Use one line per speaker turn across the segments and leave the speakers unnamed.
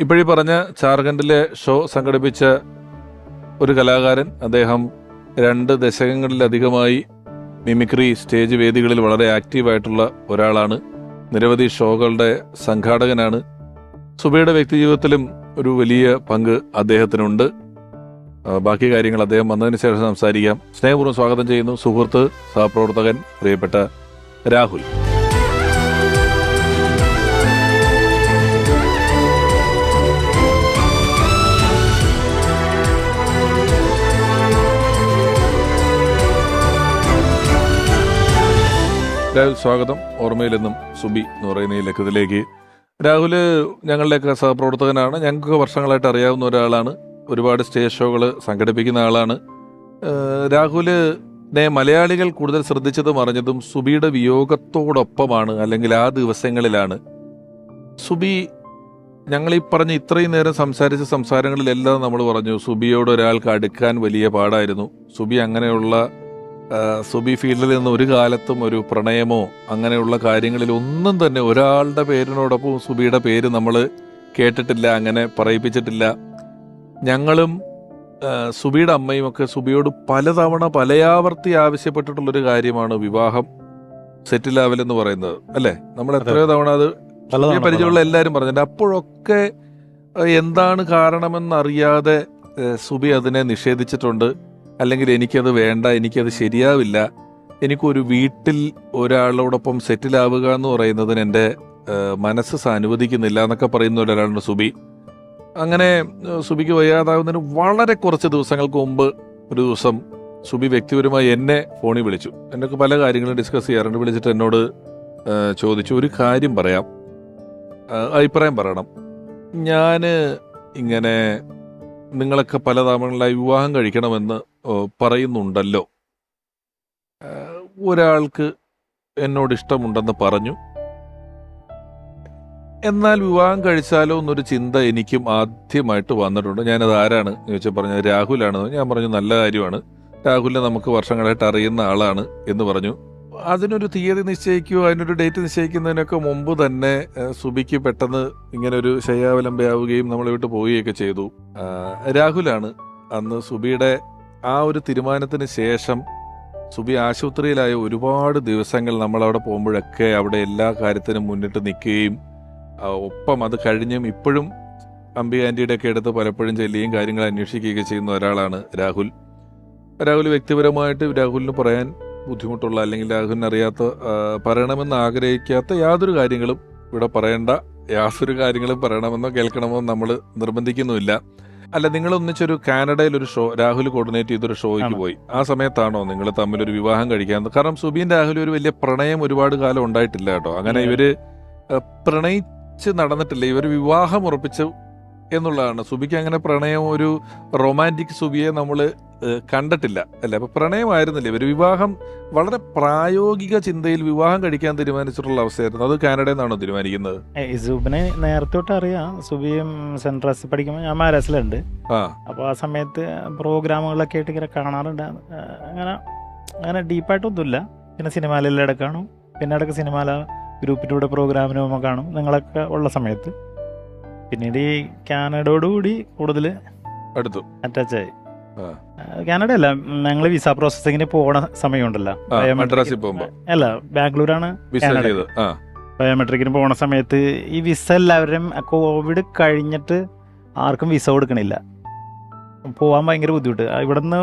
ഇപ്പോഴീ പറഞ്ഞ ജാർഖണ്ഡിലെ ഷോ സംഘടിപ്പിച്ച ഒരു കലാകാരൻ അദ്ദേഹം രണ്ട് ദശകങ്ങളിലധികമായി മിമിക്രി സ്റ്റേജ് വേദികളിൽ വളരെ ആക്റ്റീവായിട്ടുള്ള ഒരാളാണ്. നിരവധി ഷോകളുടെ സംഘാടകനാണ്. സുബയുടെ വ്യക്തിജീവിതത്തിലും ഒരു വലിയ പങ്ക് അദ്ദേഹത്തിനുണ്ട്. ബാക്കി കാര്യങ്ങൾ അദ്ദേഹം വന്നതിന് ശേഷം സംസാരിക്കാം. സ്നേഹപൂർവം സ്വാഗതം ചെയ്യുന്നു സുഹൃത്ത് സഹപ്രവർത്തകൻ പ്രിയപ്പെട്ട രാഹുൽ. രാഹുൽ സ്വാഗതം. ഓർമ്മയിലെന്നും സുബി എന്ന് പറയുന്ന ഈ ലക്കത്തിലേക്ക്. രാഹുൽ ഞങ്ങളുടെയൊക്കെ സഹപ്രവർത്തകനാണ്. ഞങ്ങൾക്ക് വർഷങ്ങളായിട്ട് അറിയാവുന്ന ഒരാളാണ്. ഒരുപാട് സ്റ്റേജ് ഷോകൾ സംഘടിപ്പിക്കുന്ന ആളാണ്. രാഹുൽ മലയാളികൾ കൂടുതൽ ശ്രദ്ധിച്ചതും അറിഞ്ഞതും സുബിയുടെ വിയോഗത്തോടൊപ്പമാണ് അല്ലെങ്കിൽ ആ ദിവസങ്ങളിലാണ്. സുബി ഞങ്ങൾ ഈ പറഞ്ഞ ഇത്രയും നേരം സംസാരിച്ച സംസാരങ്ങളിലെല്ലാം നമ്മൾ പറഞ്ഞു സുബിയോട് ഒരാൾക്ക് അടുക്കാൻ വലിയ പാടായിരുന്നു. സുബി അങ്ങനെയുള്ള സുബി ഫീൽഡിൽ നിന്ന് ഒരു കാലത്തും ഒരു പ്രണയമോ അങ്ങനെയുള്ള കാര്യങ്ങളിൽ ഒന്നും തന്നെ ഒരാളുടെ പേരിനോടൊപ്പം സുബിയുടെ പേര് നമ്മൾ കേട്ടിട്ടില്ല അങ്ങനെ പറയിപ്പിച്ചിട്ടില്ല. ഞങ്ങളും സുബിയുടെ അമ്മയും ഒക്കെ സുബിയോട് പലതവണ പലയാവർത്തി ആവശ്യപ്പെട്ടിട്ടുള്ളൊരു കാര്യമാണ് വിവാഹം എന്ന് പറയുന്നത്. അല്ലേ? നമ്മൾ എത്രയോ തവണ അത് പരിചയമുള്ള എല്ലാവരും പറഞ്ഞിട്ടുണ്ട്. അപ്പോഴൊക്കെ എന്താണ് കാരണമെന്നറിയാതെ സുബി അതിനെ നിഷേധിച്ചിട്ടുണ്ട്. അല്ലെങ്കിൽ എനിക്കത് വേണ്ട എനിക്കത് ശരിയാവില്ല എനിക്കൊരു വീട്ടിൽ ഒരാളോടൊപ്പം സെറ്റിൽ ആവുക എന്ന് പറയുന്നതിന് എന്റെ മനസ്സ് അനുവദിക്കുന്നില്ല എന്നൊക്കെ പറയുന്ന ഒരാളാണ് സുബി. അങ്ങനെ സുബിക്ക് വയ്യാതാകുന്നതിന് വളരെ കുറച്ച് ദിവസങ്ങൾക്ക് മുമ്പ് ഒരു ദിവസം സുബി വ്യക്തിപരമായി എന്നെ ഫോണിൽ വിളിച്ചു. എന്നൊക്കെ പല കാര്യങ്ങളും ഡിസ്കസ് ചെയ്യാറുണ്ട്. വിളിച്ചിട്ട് എന്നോട് ചോദിച്ചു ഒരു കാര്യം പറയാം അഭിപ്രായം പറയണം. ഞാൻ ഇങ്ങനെ നിങ്ങളൊക്കെ പല പലതവണകളായി വിവാഹം കഴിക്കണമെന്ന് പറയുന്നുണ്ടല്ലോ. ഒരാൾക്ക് എന്നോട് ഇഷ്ടമുണ്ടെന്ന് പറഞ്ഞു. എന്നാൽ വിവാഹം കഴിച്ചാലോ എന്നൊരു ചിന്ത എനിക്കും ആദ്യമായിട്ട് വന്നിട്ടുണ്ട്. ഞാനത് ആരാണ്? എന്ന് ചോദിച്ചാൽ പറഞ്ഞത് രാഹുലാണെന്ന്. ഞാൻ പറഞ്ഞു നല്ല കാര്യമാണ്. രാഹുലിനെ നമുക്ക് വർഷങ്ങളായിട്ട് അറിയുന്ന ആളാണ് എന്ന് പറഞ്ഞു. അതിനൊരു തീയതി നിശ്ചയിക്കുക അതിനൊരു ഡേറ്റ് നിശ്ചയിക്കുന്നതിനൊക്കെ മുമ്പ് തന്നെ സുബിക്ക് പെട്ടെന്ന് ഇങ്ങനെ ഒരു ശയ്യാവലംബയാവുകയും നമ്മളെ വിട്ട് പോവുകയൊക്കെ ചെയ്തു. രാഹുലാണ് അന്ന് സുബിയുടെ ആ ഒരു തീരുമാനത്തിന് ശേഷം സുബി ആശുപത്രിയിലായ ഒരുപാട് ദിവസങ്ങൾ നമ്മൾ അവിടെ പോകുമ്പോഴൊക്കെ അവിടെ എല്ലാ കാര്യത്തിനും മുന്നിട്ട് നിൽക്കുകയും ഒപ്പം അത് കഴിഞ്ഞും ഇപ്പോഴും അമ്പി ആന്റിയുടെ ഒക്കെ അടുത്ത് പലപ്പോഴും ചെല്ലുകയും കാര്യങ്ങൾ അന്വേഷിക്കുകയൊക്കെ ചെയ്യുന്ന ഒരാളാണ് രാഹുൽ. രാഹുൽ വ്യക്തിപരമായിട്ട് രാഹുലിന് പറയാൻ ബുദ്ധിമുട്ടുള്ള അല്ലെങ്കിൽ അറിയാത്ത പറയണമെന്ന് ആഗ്രഹിക്കാത്ത യാതൊരു കാര്യങ്ങളും ഇവിടെ പറയേണ്ട. യാതൊരു കാര്യങ്ങളും പറയണമെന്നോ കേൾക്കണമെന്നോ നമ്മൾ നിർബന്ധിക്കുന്നുമില്ല. അല്ല നിങ്ങൾ ഒന്നിച്ചൊരു കാനഡയിൽ ഒരു ഷോ രാഹുൽ കോർഡിനേറ്റ് ചെയ്തൊരു ഷോയ്ക്ക് പോയി. ആ സമയത്താണോ നിങ്ങൾ തമ്മിൽ ഒരു വിവാഹം കഴിക്കാൻ? കാരണം സുബീൻ രാഹുൽ ഒരു വലിയ പ്രണയം ഒരുപാട് കാലം ഉണ്ടായിട്ടില്ല കേട്ടോ. അങ്ങനെ ഇവർ പ്രണയിച്ച് നടന്നിട്ടില്ല. ഇവർ വിവാഹം ഉറപ്പിച്ചു എന്നുള്ളതാണ്. സുബിക്ക് അങ്ങനെ പ്രണയം ഒരു റൊമാന്റിക് സുബിയെ നമ്മൾ കണ്ടിട്ടില്ല. അല്ലേ? അപ്പോൾ പ്രണയമായിരുന്നില്ല. ഇവർ വിവാഹം വളരെ പ്രായോഗിക ചിന്തയിൽ വിവാഹം കഴിക്കാൻ തീരുമാനിച്ചിട്ടുള്ള അവസ്ഥയായിരുന്നു. അത് കാനഡയിൽ നിന്നാണോ തീരുമാനിക്കുന്നത്?
സുബിനെ നേരത്തെ തൊട്ട് അറിയാം. സുബിയും സെൻട്രൽ പഠിക്കുമ്പോൾ ഞാൻ മാരാസിലുണ്ട്.
ആ.
അപ്പോൾ ആ സമയത്ത് പ്രോഗ്രാമുകളൊക്കെ ആയിട്ട് ഇങ്ങനെ കാണാറുണ്ട്. അങ്ങനെ അങ്ങനെ ഡീപ്പായിട്ടൊന്നുമില്ല. പിന്നെ സിനിമയിലെല്ലാം ഇടക്കാണും കാണും. പിന്നെ ഇടയ്ക്ക് സിനിമയില ഗ്രൂപ്പിലൂടെ കൂടെ പ്രോഗ്രാമിനും കാണും. നിങ്ങളൊക്കെ ഉള്ള സമയത്ത്. പിന്നീട് ഈ കാനഡയോടുകൂടി കൂടുതൽ
അടുത്തു.
അറ്റാച്ച്
ആയി.
കാനഡ അല്ല ഞങ്ങൾ വിസ പ്രോസസ്സിങ്ങിന് പോണ സമയമുണ്ടല്ലോ.
ബയോമെട്രിക്.
അല്ല ബാംഗ്ലൂരാണ് ബയോമെട്രിക്കിന് പോണ സമയത്ത് ഈ വിസ എല്ലാവരും കോവിഡ് കഴിഞ്ഞിട്ട് ആർക്കും വിസ കൊടുക്കണില്ല. പോവാൻ ഭയങ്കര ബുദ്ധിമുട്ട്. ഇവിടുന്ന്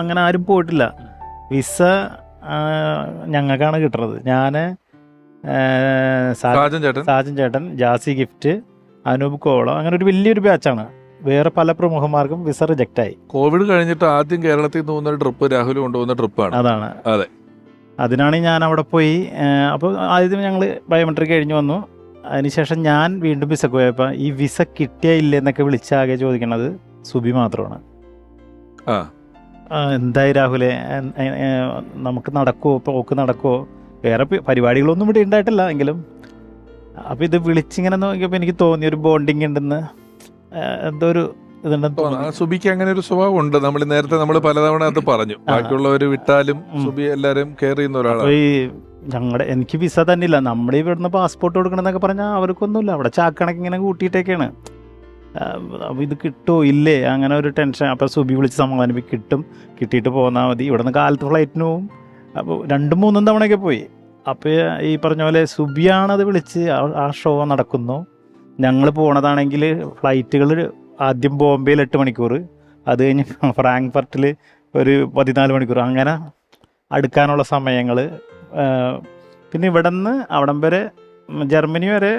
അങ്ങനെ ആരും പോയിട്ടില്ല. വിസ ഞങ്ങൾക്കാണ് കിട്ടുന്നത് ഞാൻ
സാജൻ ചേട്ടൻ?
സാജൻ ചേട്ടൻ ജാസി ഗിഫ്റ്റ് അനൂപ് കോള അങ്ങനെ ഒരു വലിയൊരു ബാച്ചാണ് വേറെ പല പ്രമുഖന്മാർക്കും വിസ റിജക്റ്റ് ആയി.
കോവിഡ് കഴിഞ്ഞിട്ട് ആദ്യം കേരളത്തിൽ നിന്ന് പോകുന്ന ട്രിപ്പ് രാഹുൽ കൊണ്ടുപോകുന്ന ട്രിപ്പാണ്
അതാണ്.
അതെ.
അതിനാണ് ഞാൻ അവിടെ പോയി അപ്പോൾ ആദ്യം ഞങ്ങൾ ബയോമെട്രിക് കഴിഞ്ഞ് വന്നു. അതിനുശേഷം ഞാൻ വീണ്ടും വിസക്ക് പോയപ്പോൾ ഈ വിസ കിട്ടിയ ഇല്ലെന്നൊക്കെ വിളിച്ചാകെ ചോദിക്കണത് സുബി മാത്രമാണ്. എന്തായി രാഹുലെ? നമുക്ക് നടക്കുമോ പോക്ക് നടക്കുമോ വേറെ പരിപാടികളൊന്നും ഇവിടെ ഉണ്ടായിട്ടില്ല എങ്കിലും. അപ്പോൾ ഇത് വിളിച്ചിങ്ങനെ നോക്കിയപ്പോൾ എനിക്ക് തോന്നി ഒരു ബോണ്ടിങ് ഉണ്ടെന്ന് എന്തോ ഒരു ഇതുണ്ടെന്ന്
തോന്നുന്നു. സുബിക്ക് അങ്ങനെ ഒരു സ്വഭാവം ഉണ്ട്. നമ്മൾ നേരത്തെ നമ്മൾ പലതവണ അത് പറഞ്ഞു. ബാക്കിയുള്ളവർ വിട്ടാലും സുബി എല്ലാരും കെയർ ചെയ്യുന്ന ഒരാളാണ്.
ഈ ഞങ്ങളുടെ എനിക്ക് വിസ തന്നെ ഇല്ല നമ്മുടെ ഇവിടുന്ന് പാസ്പോർട്ട് കൊടുക്കണമെന്നൊക്കെ പറഞ്ഞാൽ അവർക്കൊന്നുമില്ല. അവിടെ ചാക്കണക്ക് ഇങ്ങനെ കൂട്ടിയിട്ടൊക്കെയാണ് അപ്പോൾ ഇത് കിട്ടുമോ ഇല്ലേ? അങ്ങനെ ഒരു ടെൻഷൻ അപ്പോൾ സുബി വിളിച്ച് സമാധാനിപ്പിക്കും കിട്ടും. കിട്ടിയിട്ട് പോന്നാൽ മതി. ഇവിടുന്ന് കാലത്ത് ഫ്ലൈറ്റിന് പോവും. അപ്പോൾ രണ്ടും മൂന്നും തവണയൊക്കെ പോയി. അപ്പോൾ ഈ പറഞ്ഞ പോലെ സുബിയാണത് വിളിച്ച് ആ- ഷോ നടക്കുന്നു. ഞങ്ങൾ പോണതാണെങ്കിൽ ഫ്ലൈറ്റുകൾ ആദ്യം ബോംബെയിൽ എട്ട് മണിക്കൂർ അത് കഴിഞ്ഞ് ഫ്രാങ്ക്ഫർട്ടിൽ ഒരു പതിനാല് മണിക്കൂർ അങ്ങനെ അടുക്കാനുള്ള സമയങ്ങൾ പിന്നെ ഇവിടെ നിന്ന് അവിടം വരെ ജർമ്മനി വരെ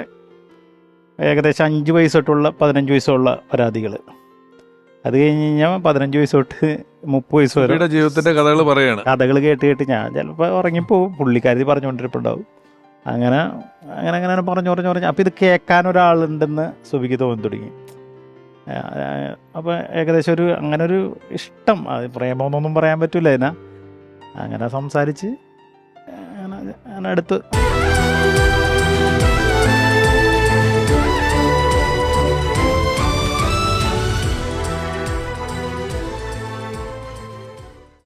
ഏകദേശം അഞ്ച് വയസ്സ് തൊട്ടുള്ള പതിനഞ്ച് വയസ്സുള്ള പരാതികൾ അത് കഴിഞ്ഞ് കഴിഞ്ഞാൽ പതിനഞ്ച് വയസ്സ് തൊട്ട് മുപ്പത് വയസ്സ് വരെ
ജീവിതത്തിന്റെ കഥകൾ പറയാണ്.
കഥകൾ കേട്ട് കേട്ട് ഞാൻ ചിലപ്പോൾ ഉറങ്ങിപ്പോവും. പുള്ളിക്കാരി പറഞ്ഞുകൊണ്ടിരിപ്പുണ്ടാവും അങ്ങനെ അങ്ങനെ അങ്ങനെ പറഞ്ഞു പറഞ്ഞു പറഞ്ഞു. അപ്പോൾ ഇത് കേൾക്കാൻ ഒരാളുണ്ടെന്ന് സുബിക്ക് തോന്നി തുടങ്ങി. അപ്പോൾ ഏകദേശം ഒരു അങ്ങനെ ഒരു ഇഷ്ടം. അത് പ്രേമമെന്നൊന്നും പറയാൻ പറ്റില്ല അതിനാ അങ്ങനെ സംസാരിച്ച് അങ്ങനെ അങ്ങനെ അടുത്ത്